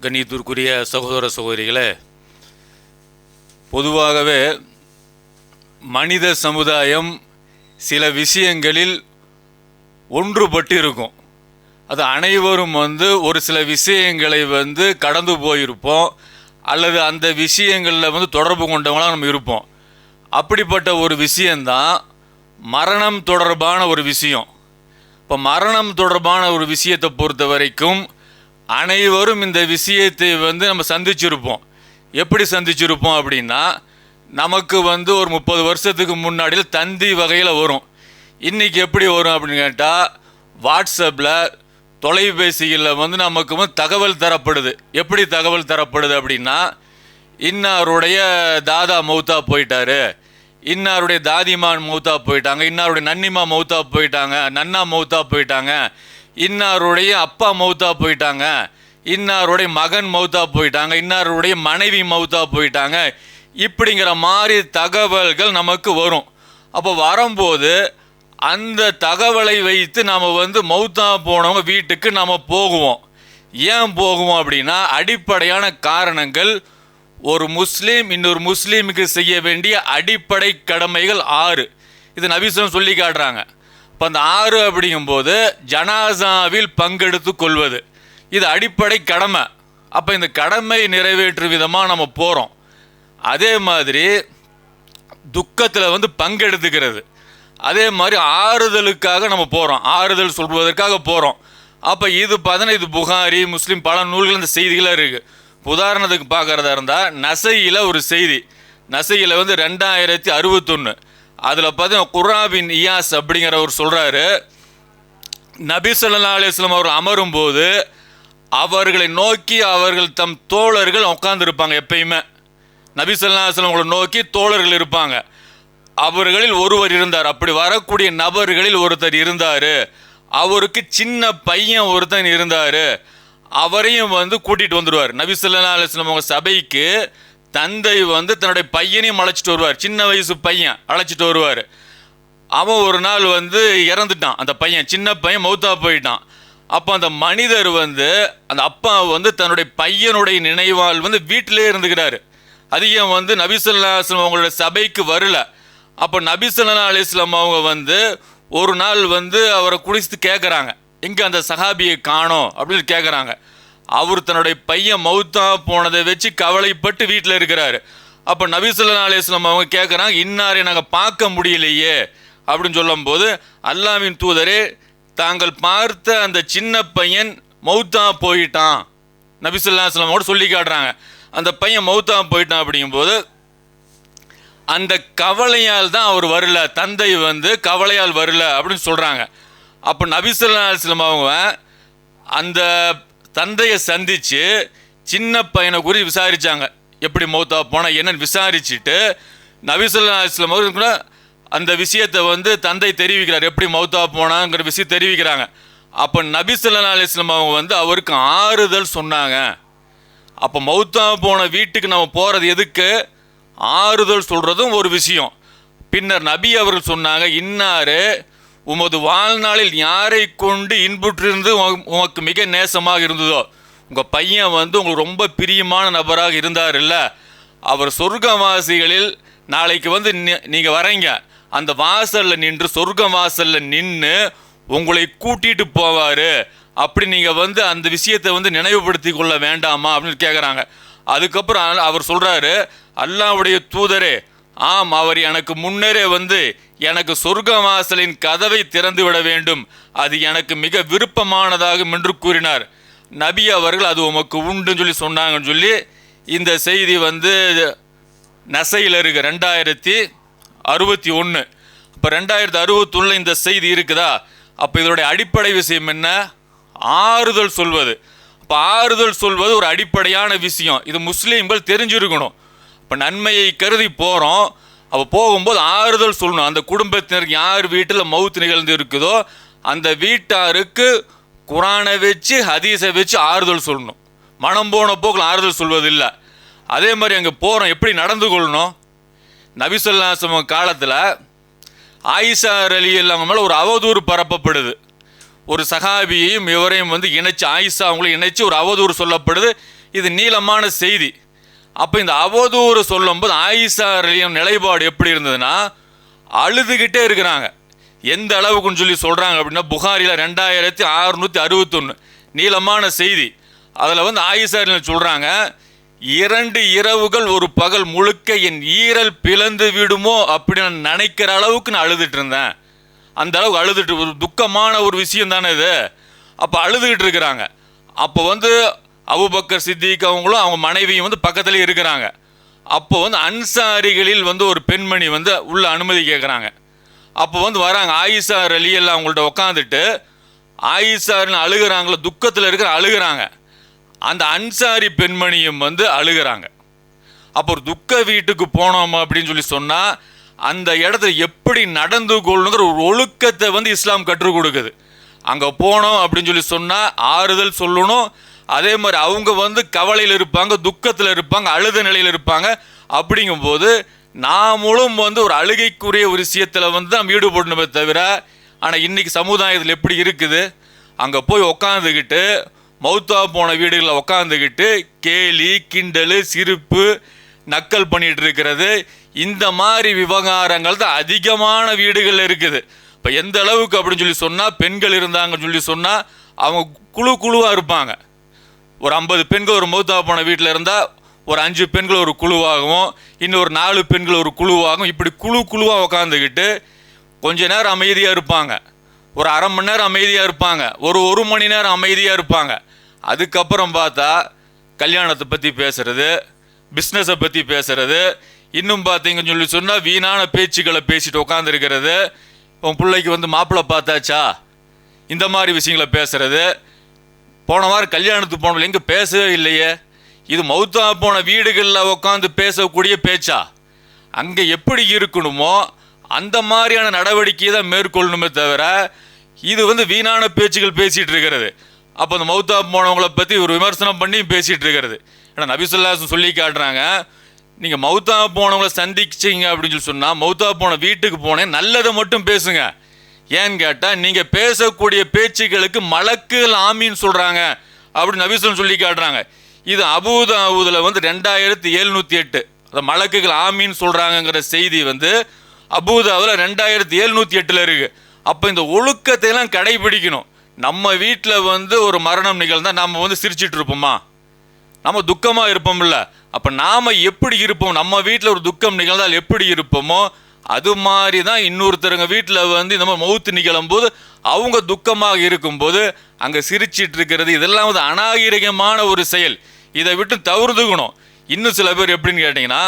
கணியத்திற்குரிய சகோதர சகோதரிகளே பொதுவாகவே மனித சமுதாயம் சில விஷயங்களில் ஒன்றுபட்டு இருக்கும் அது அனைவரும் வந்து ஒரு சில விஷயங்களை வந்து கடந்து போயிருப்போம் அல்லது அந்த விஷயங்களில் வந்து தொடர்பு கொண்டவங்களாக நம்ம இருப்போம். அப்படிப்பட்ட ஒரு விஷயந்தான் மரணம் தொடர்பான ஒரு விஷயம். இப்போ மரணம் தொடர்பான ஒரு விஷயத்தை பொறுத்த வரைக்கும் அனைவரும் இந்த விஷயத்தை வந்து நம்ம சந்திச்சிருப்போம். எப்படி சந்திச்சிருப்போம் அப்படின்னா நமக்கு வந்து ஒரு முப்பது வருஷத்துக்கு முன்னாடியில் தந்தி வகையில் வரும். இன்றைக்கி எப்படி வரும் அப்படின்னு கேட்டால் வாட்ஸ்அப்பில் தொலைபேசிகளில் வந்து நமக்கு வந்து தகவல் தரப்படுது. எப்படி தகவல் தரப்படுது அப்படின்னா இன்னாருடைய தாதா மௌத்தா போயிட்டாரு. இன்னாருடைய தாதிமான் மௌத்தா போயிட்டாங்க இன்னாருடைய நன்னிமா மௌத்தா போயிட்டாங்க நன்னா மௌத்தா போயிட்டாங்க இன்னாருடைய அப்பா மௌத்தா போயிட்டாங்க இன்னாருடைய மகன் மௌத்தா போயிட்டாங்க இன்னாருடைய மனைவி மௌத்தா போயிட்டாங்க. இப்படிங்கிற மாதிரி தகவல்கள் நமக்கு வரும். அப்போ வரும்போது அந்த தகவலை வைத்து நாம் வந்து மௌத்தா போனவங்க வீட்டுக்கு நாம் போகுவோம். ஏன் போகுவோம் அப்படின்னா அடிப்படையான காரணங்கள் ஒரு முஸ்லீம் இன்னொரு முஸ்லீமுக்கு செய்ய வேண்டிய அடிப்படை கடமைகள் ஆறு. இது நபிசம் சொல்லி காட்டுறாங்க. இப்போ அந்த ஆறு அப்படிங்கும்போது ஜனாசாவில் பங்கெடுத்து கொள்வது. இது அடிப்படை கடமை. அப்போ இந்த கடமை நிறைவேற்றும் விதமாக நம்ம போகிறோம் அதே மாதிரி துக்கத்தில் வந்து பங்கெடுத்துக்கிறது. அதே மாதிரி ஆறுதலுக்காக நம்ம போகிறோம் ஆறுதல் சொல்வதற்காக போகிறோம் அப்போ இது பார்த்தீங்கன்னா இது புகாரி முஸ்லீம் பல நூல்கள் இந்த செய்திகளாக இருக்குது உதாரணத்துக்கு பார்க்குறதா இருந்தால் நசையில் ஒரு செய்தி. நசையில் வந்து ரெண்டாயிரத்தி அறுபத்தொன்று அதில் பார்த்தீங்கன்னா குராபின் இயாஸ் அப்படிங்கிறவர் சொல்கிறாரு நபி ஸல்லல்லாஹு அவர் அமரும் போது அவர்களை நோக்கி அவர்கள் தம் தோழர்கள் உட்காந்துருப்பாங்க எப்பயுமே. நபி ஸல்லல்லாஹு அலைஹி அவங்களை நோக்கி தோழர்கள் இருப்பாங்க. அவர்களில் ஒருவர் இருந்தார். அப்படி வரக்கூடிய நபர்களில் ஒருத்தர் இருந்தார். அவருக்கு சின்ன பையன் ஒருத்தன் இருந்தார். அவரையும் வந்து கூட்டிகிட்டு வந்துடுவார். நபி அலுவலம் அவங்க சபைக்கு தந்தை வந்து தன்னுடைய பையனையும் அழைச்சிட்டு வருவார். சின்ன வயசு பையன் அழைச்சிட்டு வருவார். அவன் ஒரு நாள் வந்து இறந்துட்டான். அந்த பையன் சின்ன பையன் மௌத்தா போயிட்டான். அப்போ அந்த மனிதர் வந்து அந்த அப்பா வந்து தன்னுடைய பையனுடைய நினைவால் வந்து வீட்டிலே இருந்துக்கிறாரு அதிகம் வந்து நபிசல்லா அலிஸ்லாம் அவங்களோட சபைக்கு வரல. அப்போ நபிசல்லா அலிஸ்லாம் அவங்க வந்து ஒரு நாள் வந்து அவரை குடிச்சிட்டு கேட்குறாங்க எங்கே அந்த சஹாபியை காணோம் அப்படின்னு கேட்குறாங்க அவர் தன்னுடைய பையன் மௌத்தா போனதை வச்சு கவலைப்பட்டு வீட்டில் இருக்கிறாரு. அப்போ நபிசல்லா அலிஸ்லாம் அவங்க கேட்குறாங்க இன்னாரை நாங்கள் பார்க்க முடியலையே அப்படின்னு சொல்லும்போது அல்லாமின் தூதரே தாங்கள் பார்த்த அந்த சின்ன பையன் மௌத்தா போயிட்டான். நபிசுல்லாஸ்லாம் கூட சொல்லி காட்டுறாங்க. அந்த பையன் மௌத்தா போயிட்டான் அப்படிங்கும்போது அந்த கவலையால் தான் அவர் வரல தந்தை வந்து கவலையால் வரல அப்படின்னு சொல்கிறாங்க அப்போ நபிசல்லாஸ்லம் அவங்க அந்த தந்தையை சந்தித்து சின்ன பையனை குறித்து விசாரித்தாங்க எப்படி மௌத்தா போனால் என்னன்னு விசாரிச்சுட்டு நபிசல்லா இஸ்லாம் அவர்கள் கூட அந்த விஷயத்தை வந்து தந்தை தெரிவிக்கிறார். எப்படி மௌத்தா போனாங்கிற விஷயம் தெரிவிக்கிறாங்க. அப்போ நபி ஸல்லல்லாஹு அலைஹி அவங்க வந்து அவருக்கு ஆறுதல் சொன்னாங்க. அப்போ மௌத்தா போன வீட்டுக்கு நம்ம போகிறது எதுக்கு? ஆறுதல் சொல்கிறதும் ஒரு விஷயம். பின்னர் நபி அவர்கள் சொன்னாங்க இன்னாரு உமது வாழ்நாளில் யாரை கொண்டு இன்புற்றிருந்து உமக்கு மிக நேசமாக இருந்ததோ உங்கள் பையன் வந்து உங்களுக்கு ரொம்ப பிரியமான நபராக இருந்தார் இல்லை அவர் சொர்க்கவாசிகளில் நாளைக்கு வந்து நீங்கள் வரீங்க. அந்த வாசலில் நின்று சொர்க்க வாசலில் நின்று உங்களை கூட்டிட்டு போவார். அப்படி நீங்கள் வந்து அந்த விஷயத்தை வந்து நினைவுபடுத்தி கொள்ள வேண்டாமா அப்படின்னு கேட்குறாங்க அதுக்கப்புறம் அவர் சொல்கிறாரு அல்லாவுடைய தூதரே ஆம் அவர் எனக்கு முன்னரே வந்து எனக்கு சொர்க்க வாசலின் கதவை திறந்து விட வேண்டும். அது எனக்கு மிக விருப்பமானதாகும் என்று கூறினார். நபி அவர்கள் அது உமக்கு உண்டுன்னு சொல்லி சொன்னாங்கன்னு சொல்லி இந்த செய்தி வந்து நசையில் இருக்கு. ரெண்டாயிரத்தி அறுபத்தி ஒன்று இப்போ ரெண்டாயிரத்தி அறுபத்தொன்னில் இந்த செய்தி இருக்குதா? அப்போ இதனுடைய அடிப்படை விஷயம் என்ன? ஆறுதல் சொல்வது. இப்போ ஆறுதல் சொல்வது ஒரு அடிப்படையான விஷயம். இது முஸ்லீம்கள் தெரிஞ்சிருக்கணும். இப்போ நன்மையை கருதி போகிறோம் அப்போ போகும்போது ஆறுதல் சொல்லணும். அந்த குடும்பத்தினருக்கு யார் வீட்டில் மவுத்து நிகழ்ந்து இருக்குதோ அந்த வீட்டாருக்கு குரானை வச்சு ஹதீஸை வச்சு ஆறுதல் சொல்லணும். மனம் போன போக்கில் ஆறுதல் சொல்வதில்லை. அதே மாதிரி அங்கே போகிறோம் எப்படி நடந்து கொள்ளணும்? நபிசல்லாசம காலத்தில் ஆயிஷார் அலி இல்லாமல் மேலே ஒரு அவதூறு பரப்பப்படுது. ஒரு சகாபியையும் இவரையும் வந்து இணைச்சு ஆயிஷா அவங்களையும் இணைச்சு ஒரு அவதூறு சொல்லப்படுது. இது நீளமான செய்தி. அப்போ இந்த அவதூறு சொல்லும்போது ஆயிஷாரியம் நிலைப்பாடு எப்படி இருந்ததுன்னா அழுதுகிட்டே இருக்கிறாங்க. எந்த அளவுக்குன்னு சொல்லி சொல்கிறாங்க அப்படின்னா புகாரில் ரெண்டாயிரத்தி அறுநூற்றி அறுபத்தொன்று நீளமான செய்தி. அதில் வந்து ஆயிஷாரியம் சொல்கிறாங்க இரண்டு இரவுகள் ஒரு பகல் முழுக்க என் ஈரல் பிளந்து விடுமோ அப்படின்னு நான் நினைக்கிற அளவுக்கு நான் அழுதுட்டு இருந்தேன். அந்த அளவுக்கு அழுதுட்டு ஒரு துக்கமான ஒரு விஷயம் தானே இது. அப்போ அழுதுகிட்டு இருக்கிறாங்க. அப்போ வந்து அபுபக்கர் சித்திக் அவங்களும் அவங்க மனைவியும் வந்து பக்கத்துலேயே இருக்கிறாங்க. அப்போ வந்து அன்சாரிகளில் வந்து ஒரு பெண்மணி வந்து உள்ள அனுமதி கேட்குறாங்க அப்போ வந்து வராங்க. ஆயிஷா அலி எல்லாம் அவங்கள்ட்ட உட்காந்துட்டு ஆயிஷாருன்னு அழுகுறாங்களோ துக்கத்தில் இருக்கிற அழுகிறாங்க. அந்த அன்சாரி பெண்மணியும் வந்து அழுகிறாங்க. அப்போ ஒரு துக்க வீட்டுக்கு போனோம் அப்படின்னு சொல்லி சொன்னால் அந்த இடத்துல எப்படி நடந்து கொள்ளணுங்கிற ஒரு ஒழுக்கத்தை வந்து இஸ்லாம் கற்றுக் கொடுக்குது. அங்கே போனோம் அப்படின்னு சொல்லி சொன்னால் ஆறுதல் சொல்லணும் அதே மாதிரி அவங்க வந்து கவலையில் இருப்பாங்க துக்கத்தில் இருப்பாங்க அழுத நிலையில் இருப்பாங்க. அப்படிங்கும்போது நாமளும் வந்து ஒரு அழுகைக்குரிய ஒரு விஷயத்தில் வந்து நாம் ஈடுபடணுமே தவிர ஆனால் இன்றைக்கி சமுதாயத்தில் எப்படி இருக்குது? அங்கே போய் உக்காந்துக்கிட்டு மௌத்தா போன வீடுகளில் உக்காந்துக்கிட்டு கேலி கிண்டல் சிரிப்பு நக்கல் பண்ணிகிட்டு இருக்கிறது. இந்த மாதிரி விவகாரங்கள் தான் அதிகமான வீடுகளில் இருக்குது. இப்போ எந்த அளவுக்கு அப்படின்னு சொல்லி சொன்னால் பெண்கள் இருந்தாங்கன்னு சொல்லி சொன்னால் அவங்க குழு குழுவாக இருப்பாங்க. ஒரு ஐம்பது பெண்கள் ஒரு மௌத்தா போன வீட்டில் இருந்தால் ஒரு அஞ்சு பெண்கள் ஒரு குழுவாகவும் இன்னொரு நாலு பெண்கள் ஒரு குழுவாகவும் இப்படி குழு குழுவாக உட்காந்துக்கிட்டு கொஞ்ச நேரம் அமைதியாக இருப்பாங்க. ஒரு அரை மணி நேரம் அமைதியாக இருப்பாங்க. ஒரு ஒரு மணி நேரம் அமைதியாக இருப்பாங்க. அதுக்கப்புறம் பார்த்தா கல்யாணத்தை பற்றி பேசுகிறது பிஸ்னஸை பற்றி பேசுகிறது இன்னும் பார்த்தீங்கன்னு சொல்லி சொன்னால் வீணான பேச்சுக்களை பேசிட்டு உட்காந்துருக்கிறது உன் பிள்ளைக்கு வந்து மாப்பிள்ளை பார்த்தாச்சா? இந்த மாதிரி விஷயங்களை பேசுகிறது போன வாரம் கல்யாணத்துக்கு போனோம் எங்கே பேசவே இல்லையே. இது மௌத்தா போன வீடுகளில் உட்காந்து பேசக்கூடிய பேச்சா? அங்கே எப்படி இருக்கணுமோ அந்த மாதிரியான நடவடிக்கையை தான் மேற்கொள்ளணுமே தவிர இது வந்து வீணான பேச்சுகள் பேசிகிட்டு இருக்கிறது. அப்போ அந்த மௌத்தா போனவங்களை பற்றி ஒரு விமர்சனம் பண்ணி பேசிகிட்டு இருக்கிறது. ஏன்னா நபிசுல்லாசன் சொல்லி காட்டுறாங்க நீங்கள் மௌத்தா போனவங்களை சந்திச்சிங்க அப்படின்னு சொல்லி சொன்னால் மௌத்தா போன வீட்டுக்கு போனேன் நல்லதை மட்டும் பேசுங்க. ஏன்னு கேட்டால் நீங்கள் பேசக்கூடிய பேச்சுகளுக்கு மலக்குகள் ஆமின்னு சொல்கிறாங்க அப்படின்னு நபிசுல்லன் சொல்லி காட்டுறாங்க. இது அபூதாவூதில் வந்து ரெண்டாயிரத்தி எழுநூற்றி எட்டு. அந்த மலக்குகள் ஆமின்னு சொல்கிறாங்கங்கிற செய்தி வந்து அபூதாவில் ரெண்டாயிரத்தி எழுநூற்றி எட்டில் இருக்குது அப்போ இந்த ஒழுக்கத்தை எல்லாம் கடைபிடிக்கணும். நம்ம வீட்டில் வந்து ஒரு மரணம் நிகழ்ந்தால் நம்ம வந்து சிரிச்சிட்டு இருப்போமா? நம்ம துக்கமாக இருப்போம்ல. அப்போ நாம் எப்படி இருப்போம்? நம்ம வீட்டில் ஒரு துக்கம் நிகழ்ந்தால் எப்படி இருப்போமோ அது மாதிரி தான் இன்னொருத்தருங்க வீட்டில் வந்து இந்த மாதிரி மௌத்து நிகழும்போது அவங்க துக்கமாக இருக்கும்போது அங்கே சிரிச்சிட்டு இருக்கிறது இதெல்லாம் வந்து அநாகரிகமான ஒரு செயல். இதை விட்டு தவிர்த்துக்கணும். இன்னும் சில பேர் எப்படின்னு கேட்டிங்கன்னா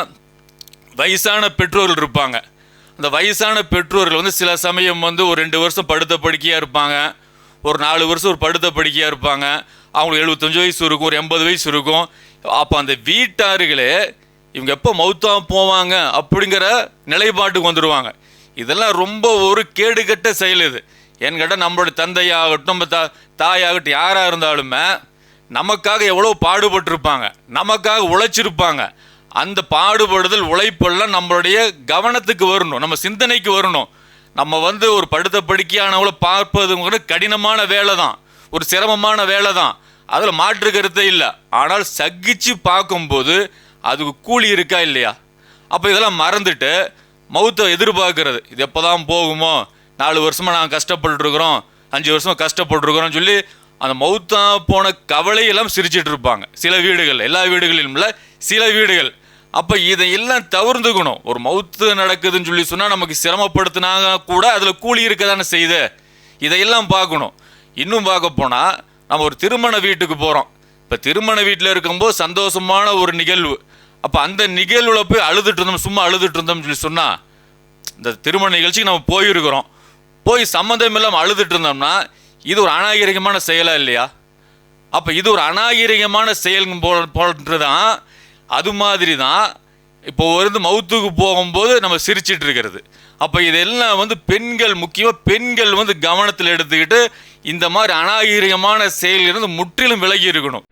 வயசான பெற்றோர்கள் இருப்பாங்க. அந்த வயசான பெற்றோர்கள் வந்து சில சமயம் வந்து ஒரு ரெண்டு வருஷம் படுத்த படுக்கையாக இருப்பாங்க. ஒரு நாலு வருஷம் ஒரு படுத்த படுக்கையாக இருப்பாங்க. அவங்களுக்கு எழுபத்தஞ்சு வயசு இருக்கும் ஒரு எண்பது வயசு இருக்கும். அப்போ அந்த வீட்டார்களே இவங்க எப்போ மௌத்தாக போவாங்க அப்படிங்கிற நிலைப்பாட்டுக்கு வந்துடுவாங்க இதெல்லாம் ரொம்ப ஒரு கேடுகட்ட செயல் இது. ஏன்னு கேட்டால் நம்மளோட தந்தையாகட்டும் நம்ம தா தாயாகட்டும் யாராக இருந்தாலுமே நமக்காக எவ்வளோ பாடுபட்டிருப்பாங்க. நமக்காக உழைச்சிருப்பாங்க. அந்த பாடுபடுதல் உழைப்பெல்லாம் நம்மளுடைய கவனத்துக்கு வரணும். நம்ம சிந்தனைக்கு வரணும். நம்ம வந்து ஒரு படுத்த படுக்கையானவங்கள பார்ப்பதுங்கிற கடினமான வேலை தான் ஒரு சிரமமான வேலை தான் அதில் மாற்று கருத்தே இல்லை. ஆனால் சகிச்சு பார்க்கும்போது அதுக்கு கூலி இருக்கா இல்லையா? அப்போ இதெல்லாம் மறந்துட்டு மௌத்தை எதிர்பார்க்கறது. இது எப்போ தான் போகுமோ? நாலு வருஷமாக நாங்கள் கஷ்டப்பட்டுருக்குறோம். அஞ்சு வருஷமாக கஷ்டப்பட்டுருக்குறோம் சொல்லி அந்த மௌத்தா போன கவலையெல்லாம் சிரிச்சிட்டு இருப்பாங்க. சில வீடுகள் எல்லா வீடுகளிலும் இல்லை சில வீடுகள். அப்போ இதையெல்லாம் தவிர்த்துக்கணும். ஒரு மௌத்து நடக்குதுன்னு சொல்லி சொன்னால் நமக்கு சிரமப்படுத்தினாங்க கூட அதில் கூலி இருக்க தானே செய்யுது. இதையெல்லாம் பார்க்கணும். இன்னும் பார்க்க போனால் நம்ம ஒரு திருமண வீட்டுக்கு போகிறோம் இப்போ திருமண வீட்டில் இருக்கும்போது சந்தோஷமான ஒரு நிகழ்வு. அப்போ அந்த நிகழ்வில் போய் அழுதுட்டு இருந்தோம் சும்மா அழுதுட்டு இருந்தோம்னு சொல்லி சொன்னால் இந்த திருமண நிகழ்ச்சிக்கு நம்ம போயிருக்கிறோம். போய் சம்மந்தம் இல்லாமல் அழுதுட்டு இருந்தோம்னா இது ஒரு அநாகரிகமான செயலாக இல்லையா? அப்போ இது ஒரு அநாகரிகமான செயலுங்க போ போன்றது தான் அது மாதிரி தான் இப்போ வந்து மவுத்துக்கு போகும்போது நம்ம சிரிச்சிட்டு இருக்கிறது அப்போ இதெல்லாம் வந்து பெண்கள் முக்கியமாக பெண்கள் வந்து கவனத்தில் எடுத்துக்கிட்டு இந்த மாதிரி அநாகரிகமான செயலிலிருந்து முற்றிலும் விலகி இருக்கணும்.